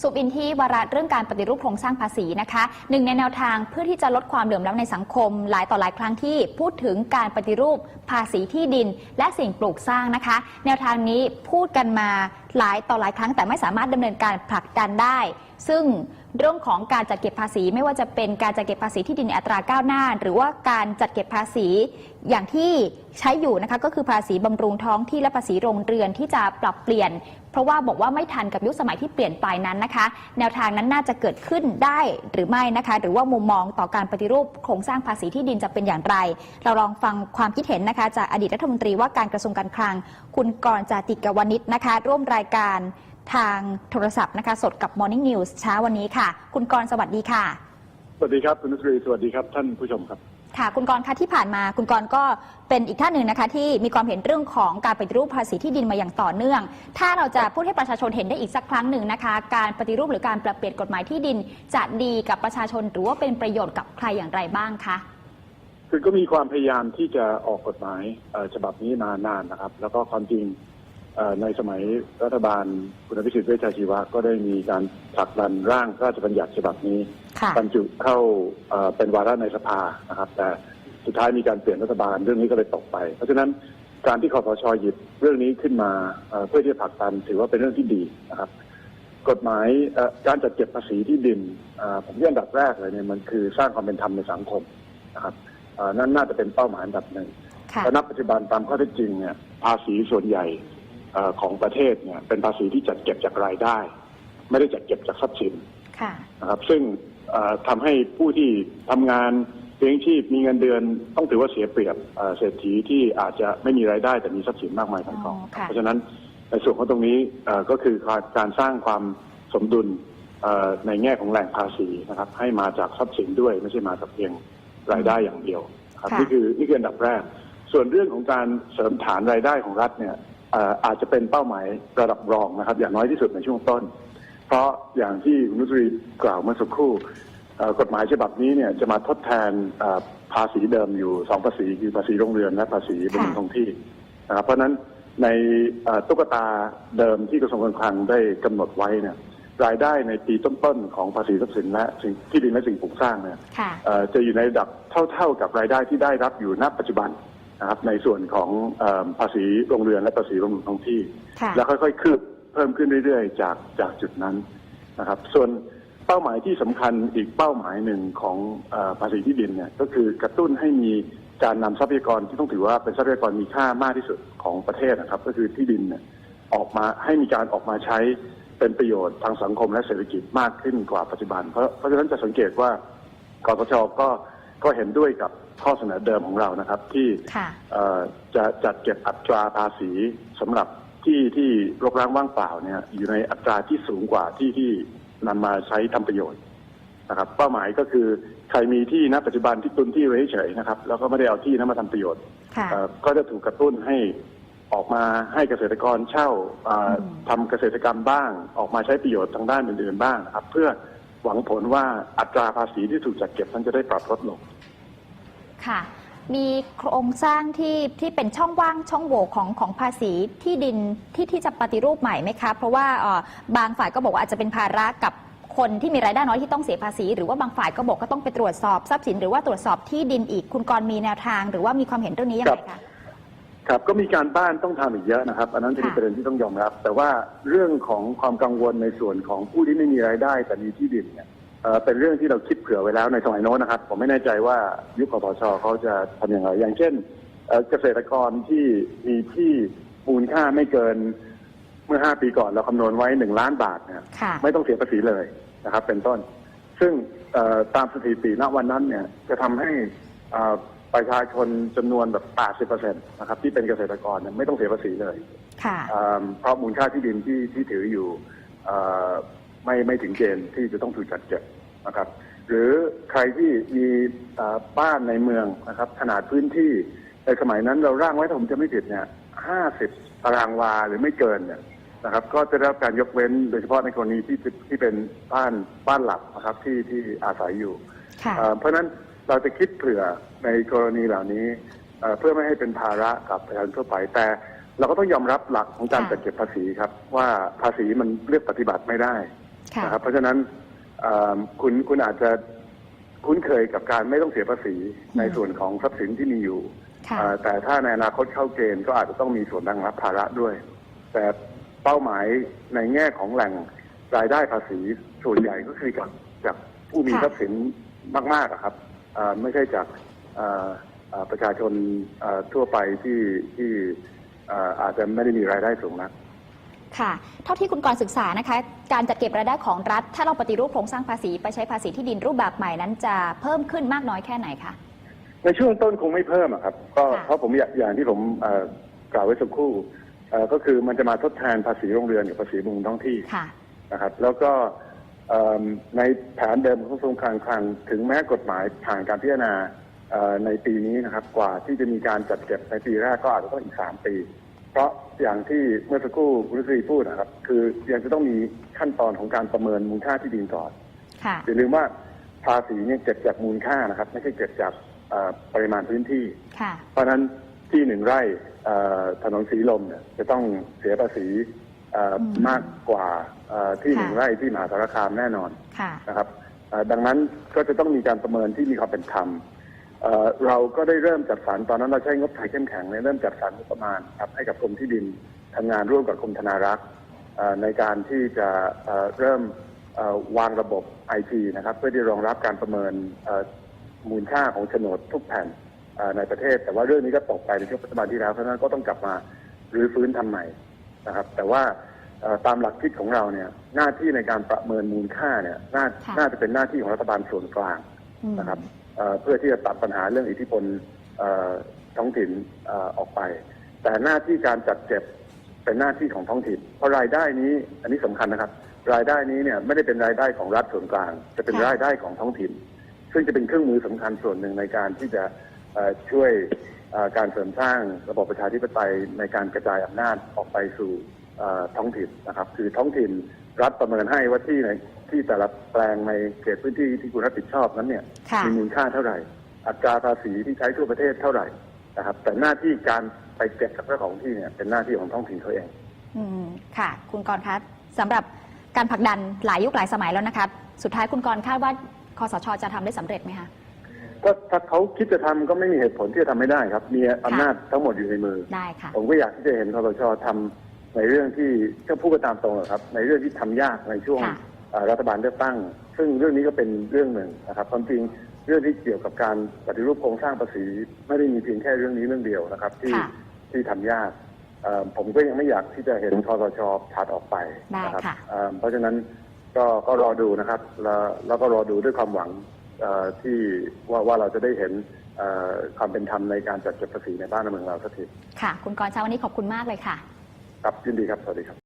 สุบินที่วาระเรื่องการปฏิรูปโครงสร้างภาษีนะคะหนึ่งในแนวทางเพื่อที่จะลดความเหลื่อมล้ำในสังคม หลายต่อหลายครั้งที่พูดถึงการปฏิรูปภาษีที่ดิน และสิ่งปลูกสร้างนะคะ แนวทางนี้พูดกันมา หลายต่อหลายครั้งแต่ไม่สามารถดำเนินการผลักดันได้ ซึ่งเรื่องของการจัดเก็บภาษี ไม่ว่าจะเป็นการจัดเก็บภาษีที่ดินในอัตราก้าวหน้า หรือว่าการจัดเก็บภาษีอย่างที่ใช้อยู่นะคะก็คือภาษีบำรุงท้องที่และภาษีโรงเรือนที่จะปรับเปลี่ยน เพราะว่าบอกว่าไม่ทันกับยุคสมัยที่เปลี่ยนไปนั้นนะคะ แนวทางนั้นน่าจะเกิดขึ้นได้หรือไม่นะคะ หรือว่ามุมมองต่อการปฏิรูปโครงสร้างภาษีที่ดินจะเป็นอย่างไร เราลองฟังความคิดเห็นนะคะจากอดีตรัฐมนตรีว่าการกระทรวงการคลัง คุณกรณ์จาติกวณิชนะคะ ร่วมรายการทางโทรศัพท์นะคะ สดกับ Morning News เช้าวันนี้ค่ะ คุณกรณ์สวัสดีค่ะ สวัสดีครับคุณนุสรีสวัสดีครับท่านผู้ชมครับ ค่ะ คุณกรณ์คะที่ผ่านมา คุณกรณ์ก็เป็นอีกท่านหนึ่งนะคะ ที่มีความเห็นเรื่องของการปฏิรูปภาษีที่ดินมาอย่างต่อเนื่อง ถ้าเราจะพูดให้ประชาชนเห็นได้อีกสักครั้งหนึ่งนะคะ การปฏิรูปหรือการปรับเปลี่ยนกฎหมายที่ดิน จะดีกับประชาชนหรือว่าเป็นประโยชน์กับใครอย่างไรบ้างคะ คือก็มีความพยายามที่จะออกกฎหมายเอ่อฉบับนี้มานานนะครับ แล้วก็ความจริงเอ่อ ในสมัยรัฐบาลคุณอภิสิทธิ์เวชชาชีวะ ก็ได้มีการผลักดันร่างพระราชบัญญัติฉบับนี้ค่ะบรรจุเข้าเอ่อเป็นวาระในสภานะครับ แต่สุดท้ายมีการเปลี่ยนรัฐบาลเรื่องนี้ก็เลยตกไป เพราะฉะนั้นการที่คอสชหยิบเรื่องนี้ขึ้นมาเอ่อเพื่อที่จะผลักดันถือว่าเป็นเรื่องที่ดีนะครับ กฎหมายเอ่อการจัดเก็บภาษีที่ดินเอ่อผมเรียกอันดับแรกเลยเนี่ยมันคือสร้างความเป็นธรรมในสังคมนะครับเอ่อนั่นน่าจะเป็นเป้าหมายอันดับหนึ่งค่ะแต่ณปัจจุบันตามข้อเท็จจริงเนี่ยภาษีส่วนใหญ่เอ่อ ของประเทศเนี่ยเป็นภาษีที่จัดเก็บจากรายได้ ไม่ได้จัดเก็บจากทรัพย์สินค่ะนะครับซึ่งเอ่อทำให้ผู้ที่ทำงานเลี้ยงชีพมีเงินเดือนต้องถือว่าเสียเปรียบเอ่อเศรษฐีที่อาจจะไม่มีรายได้แต่มีทรัพย์สินมากมายทั้งกองอ๋อค่ะเพราะฉะนั้นในส่วนของตรงนี้เอ่อก็คือการสร้างความสมดุลเอ่อในแง่ของแหล่งภาษีนะครับ ให้มาจากทรัพย์สินด้วยไม่ใช่มาจากเพียงรายได้อย่างเดียวครับค่ะนี่คือนี่คืออันดับแรก ส่วนเรื่องของการเสริมฐานรายได้ของรัฐเนี่ยเอ่ออาจจะเป็นเป้าหมายระดับรองนะครับ อย่างน้อยที่สุดในช่วงต้น เพราะอย่างที่คุณนุสรีกล่าวเมื่อสักครู่เอ่อกฎหมายฉบับนี้เนี่ยจะมาทดแทนเอ่อภาษีเดิมอยู่สองภาษีคือภาษีโรงเรือนและภาษีบนค่ะท้องที่นะครับเพราะฉะนั้นในเอ่อตุ๊กตาเดิมที่กระทรวงการคลังได้กำหนดไว้เนี่ยรายได้ในปีต้นๆของภาษีทรัพย์สินและสิ่งที่ดินและสิ่งปลูกสร้างเนี่ยค่ะเอ่อจะอยู่ในระดับเท่าๆกับรายได้ที่ได้รับอยู่ณปัจจุบัน นะครับในส่วนของเออภาษีโรงเรือนและภาษีบำรุงท้องที่ ค่ะแล้วค่อยๆคืบเพิ่มขึ้นเรื่อยๆ จากจากจุดนั้นนะครับ ส่วนเป้าหมายที่สำคัญอีกเป้าหมายหนึ่งของเออภาษีที่ดินเนี่ยก็คือกระตุ้นให้มีการนำทรัพยากรที่ต้องถือว่าเป็นทรัพยากรมีค่ามากที่สุดของประเทศนะครับ ก็คือที่ดินเนี่ยออกมาให้มีการออกมาใช้เป็นประโยชน์ทางสังคมและเศรษฐกิจมากขึ้นกว่าปัจจุบัน เพราะเพราะฉะนั้นจะสังเกตว่ากสชก็ก็เห็นด้วยกับ ข้อเสนอเดิมของเรานะครับ ที่ค่ะเอ่อจะจัดเก็บอัตราภาษีสำหรับที่ที่รกร้างว่างเปล่าเนี่ยอยู่ในอัตราที่สูงกว่าที่ที่นำมาใช้ทำประโยชน์นะครับ เป้าหมายก็คือใครมีที่ณปัจจุบันที่ตุนที่ไว้เฉยๆนะครับ แล้วก็ไม่ได้เอาที่นั้นมาทำประโยชน์ค่ะเอ่อก็จะถูกกระตุ้นให้ออกมาให้เกษตรกรเช่าเอ่ออมทำเกษตรกรรมบ้าง ออกมาใช้ประโยชน์ทางด้านอื่นๆบ้างนะครับ เพื่อหวังผลว่าอัตราภาษีที่ถูกจัดเก็บนั้นจะได้ปรับลดลง ค่ะ มีโครงสร้างที่ที่เป็นช่องว่างช่องโหว่ของของภาษีที่ดินที่ที่จะปฏิรูปใหม่ไหมคะ เพราะว่าเอ่อบางฝ่ายก็บอกว่าอาจจะเป็นภาระกับคนที่มีรายได้น้อยที่ต้องเสียภาษี หรือว่าบางฝ่ายก็บอกก็ต้องไปตรวจสอบทรัพย์สิน หรือว่าตรวจสอบที่ดินอีกคุณกรณ์มีแนวทาง หรือว่ามีความเห็นเรื่องนี้ยังไงคะ ครับก็มีการบ้านต้องทำอีกเยอะนะครับ อันนั้นเป็นค่ะ ประเด็นที่ต้องยอมรับ แต่ว่าเรื่องของความกังวลในส่วนของผู้ที่ไม่มีรายได้แต่มีที่ดินเนี่ย เอ่อเป็นเรื่องที่เราคิดเผื่อไว้แล้วในสมัยโน้นนะครับ ผมไม่แน่ใจว่ายุคคอปชเขาจะทำอย่างไรอย่างเช่นเอ่อเกษตรกรที่มีที่มูลค่าไม่เกินเมื่อห้าปีก่อนเราคำนวณไว้หนึ่งล้านบาทเนี่ยค่ะไม่ต้องเสียภาษีเลยนะครับ เป็นต้น ซึ่งเอ่อตามสถิติณวันนั้นเนี่ยจะทำให้เอ่อประชาชนจำนวนแบบ 80%นะครับ ที่เป็นเกษตรกรเนี่ยไม่ต้องเสียภาษีเลยค่ะเอ่อเพราะมูลค่าที่ดินที่ที่ถืออยู่เอ่อ ไม่ไม่ถึงเกณฑ์ที่จะต้องถูกจัดเก็บนะครับ หรือใครที่มีเอ่อบ้านในเมืองนะครับ ขนาดพื้นที่ในสมัยนั้นเราร่างไว้ถ้าผมจะไม่ผิดเนี่ย50ตารางวาหรือไม่เกินเนี่ยนะครับ ก็จะได้รับการยกเว้นโดยเฉพาะในกรณีที่ที่เป็นบ้านบ้านหลักนะครับที่ที่อาศัยอยู่ค่ะเอ่อเพราะฉะนั้นเราจะคิดเผื่อในกรณีเหล่านี้เอ่อเพื่อไม่ให้เป็นภาระกับประชาชนทั่วไปแต่เราก็ต้องยอมรับหลักของการค่ะจัดเก็บภาษีครับ ว่าภาษีมันเลือกปฏิบัติไม่ได้ค่ะ นะครับเพราะฉะนั้นเอ่อคุณคุณอาจจะคุ้นเคยกับการไม่ต้องเสียภาษีอืมในส่วนของทรัพย์สินที่มีอยู่ค่ะเอ่อแต่ถ้าในอนาคตเข้าเกณฑ์ก็อาจจะต้องมีส่วนแบ่งรับภาระด้วย แต่เป้าหมายในแง่ของแหล่งรายได้ภาษีส่วนใหญ่ก็คือจากจากผู้มีค่ะทรัพย์สินมากๆอะครับเอ่อไม่ใช่จากเอ่อเอ่อประชาชนเอ่อทั่วไปที่ที่เอ่ออาจจะไม่ได้มีรายได้สูงนัก ค่ะ เท่าที่คุณกรณ์ศึกษานะคะ การจัดเก็บรายได้ของรัฐ ถ้าเราปฏิรูปโครงสร้างภาษีไปใช้ภาษีที่ดินรูปแบบใหม่นั้นจะเพิ่มขึ้นมากน้อยแค่ไหนคะ ในช่วงต้นคงไม่เพิ่มอะครับ ก็ค่ะ เพราะผมอยากอย่างที่ผมเอ่อกล่าวไว้สักครู่เอ่อก็คือมันจะมาทดแทนภาษีโรงเรือนกับภาษีบุงท้องที่ค่ะ นะครับ แล้วก็เอิ่มในแผนเดิมของกระทรวงการคลังถึงแม้กฎหมายผ่านการพิจารณาเอ่อในปีนี้นะครับ กว่าที่จะมีการจัดเก็บในปีแรกก็อาจจะต้องอีกสามปี เพราะอย่างที่เมื่อสักครู่คุณรุษรีพูดนะครับ คือยังจะต้องมีขั้นตอนของการประเมินมูลค่าที่ดินก่อนค่ะอย่าลืมว่าภาษีเนี่ยเก็บจากมูลค่านะครับ ไม่ใช่เก็บจากเอ่อปริมาณพื้นที่ค่ะเพราะฉะนั้นที่หนึ่งไร่เอ่อถนนสีลมเนี่ยจะต้องเสียภาษีเอ่ออมมากกว่าเอ่อที่ค่ะหนึ่งไร่ที่มหาสารคามแน่นอนค่ะนะครับเอ่อดังนั้นก็จะต้องมีการประเมินที่มีความเป็นธรรม เอ่อเราก็ได้เริ่มจัดสรรตอนนั้นเราใช้งบไทยเข้มแข็งเนี่ยเริ่มจัดสรรงบประมาณครับให้กับกรมที่ดินทำงานร่วมกับกรมธนารักษ์เอ่อในการที่จะเอ่อเริ่มเอ่อวางระบบไอทีนะครับ เพื่อที่รองรับการประเมินเอ่อมูลค่าของโฉนดทุกแผ่นเอ่อในประเทศ แต่ว่าเรื่องนี้ก็ตกไปในช่วงรัฐบาลที่แล้วเพราะฉะนั้นก็ต้องกลับมารื้อฟื้นทำใหม่นะครับ แต่ว่าเอ่อตามหลักคิดของเราเนี่ย หน้าที่ในการประเมินมูลค่าเนี่ยน่าค่ะน่าจะเป็นหน้าที่ของรัฐบาลส่วนกลางอืมนะครับ เพื่อที่จะตัดปัญหาเรื่องอิทธิพลท้องถิ่นออกไป แต่หน้าที่การจัดเก็บเป็นหน้าที่ของท้องถิ่น เพราะรายได้นี้อันนี้สำคัญนะครับ รายได้นี้เนี่ยไม่ได้เป็นรายได้ของรัฐส่วนกลาง จะเป็นรายได้ของท้องถิ่น ซึ่งจะเป็นเครื่องมือสำคัญส่วนหนึ่งในการที่จะช่วยการเสริมสร้างระบบประชาธิปไตยในการกระจายอำนาจออกไปสู่ท้องถิ่นนะครับ คือท้องถิ่นรัฐประเมินให้ว่าที่ใน ที่แต่ละแปลงในเขตพื้นที่ที่คุณรับผิดชอบนั้นเนี่ยค่ะ มีมูลค่าเท่าไหร่ อัตราภาษีที่ใช้ทั่วประเทศเท่าไหร่นะครับ แต่หน้าที่การไปเก็บกับเจ้าของที่เนี่ยเป็นหน้าที่ของท้องถิ่นเขาเอง อืมค่ะ คุณกรณ์คะสำหรับการผลักดันหลายยุคหลายสมัยแล้วนะคะสุดท้ายคุณกรณ์คาดว่าคอสชจะทำได้สำเร็จไหมคะ ก็ถ้าเขาคิดจะทำก็ไม่มีเหตุผลที่จะทำไม่ได้ครับ มีอำนาจทั้งหมดอยู่ในมือ ได้ค่ะ ผมก็อยากที่จะเห็นคอสชทำในเรื่องที่ก็พูดกันตามตรงอะครับ ในเรื่องที่ทำยากในช่วงค่ะเอ่อ รัฐบาลเลือกตั้ง ซึ่งเรื่องนี้ก็เป็นเรื่องหนึ่งนะครับความจริงเรื่องที่เกี่ยวกับการปฏิรูปโครงสร้างภาษี ไม่ได้มีเพียงแค่เรื่องนี้เรื่องเดียวนะครับ ที่ค่ะที่ทำยากเอ่อผมก็ยังไม่อยากที่จะเห็นคอสชถัดออกไปได้นะครัค่ะเอ่อเพราะฉะนั้นก็ก็รอดูนะครับ แล้วแล้วก็รอดูด้วยความหวังเอ่อที่ว่าว่าเราจะได้เห็นเอ่อความเป็นธรรมในการจัดเก็บภาษีในบ้านในเมืองเราสักทีค่ะ คุณกรณ์เช้าวันนี้ขอบคุณมากเลยค่ะ ครับยินดีครับ สวัสดีครับ